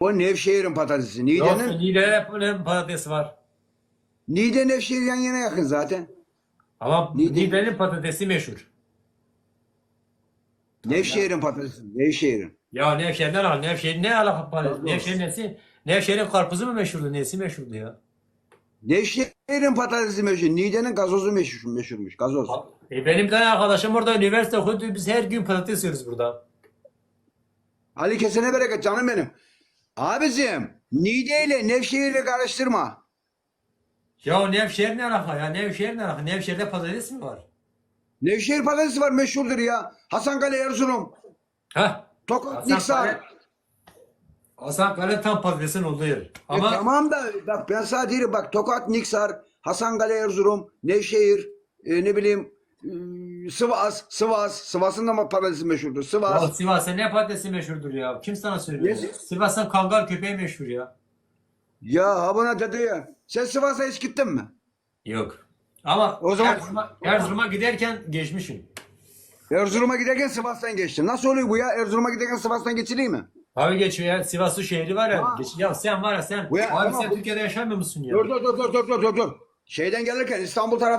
O Nevşehir'in patatesi. Yok, Niğde'nin Niğde'nin patatesi var. Niğde Nevşehir yan yana yakın zaten. Ama Niğde- Niğde'nin patatesi meşhur. Nevşehir'in patatesi. Nevşehir'in. Ya Nevşehir'den al. Nevşehir ne alaka patates? Karpuz. Nevşehir nesi? Nevşehir'in karpuzu mu meşhurdu? Nesi meşhurdu ya? Nevşehir'in patatesi meşhur. Niğde'nin gazozu meşhur, meşhurmuş. Gazoz. E benim bir tane arkadaşım orada üniversite okudu. Biz her gün patates yiyoruz burada. Ali kesene bereket canım benim. Abicim Niğde ile Nevşehir'i karıştırma. Ya Nevşehir ne alaka ya? Nevşehir ne alaka? Nevşehir'de patates mi var? Nevşehir patatesi var meşhurdur ya. Hasankale Erzurum. Heh. Tokat Niksar. Hasankale, tam patatesin olduğu yer. E Ama tamam da bak ben sana diyorum bak Tokat Niksar, Hasankale Erzurum, Nevşehir, e, ne bileyim e, Sivas, Sivas, Sivas'ın da patatesi meşhurdur. ya Sivas. Sivas'ın ne patatesi meşhurdur ya? Kim sana söylüyor? Ne? Sivas'ın kangal köpeği meşhur ya. Ya ha buna dedi ya. Sen Sivas'a hiç gittin mi? Yok. Ama O zaman- Erzurum'a, Erzurum'a giderken geçmişim. Erzurum'a giderken Sivas'tan geçtin. Nasıl oluyor bu ya? Erzurum'a giderken Sivas'tan geçiliyor mi? Abi geçiyor ya. Sivas'ın şehri var ya. Geç, ya sen var ya sen. Bu ya- abi sen bu- Türkiye'de yaşamıyor musun ya? Dur dur dur dur dur dur dur. Şeyden gelirken İstanbul tarafı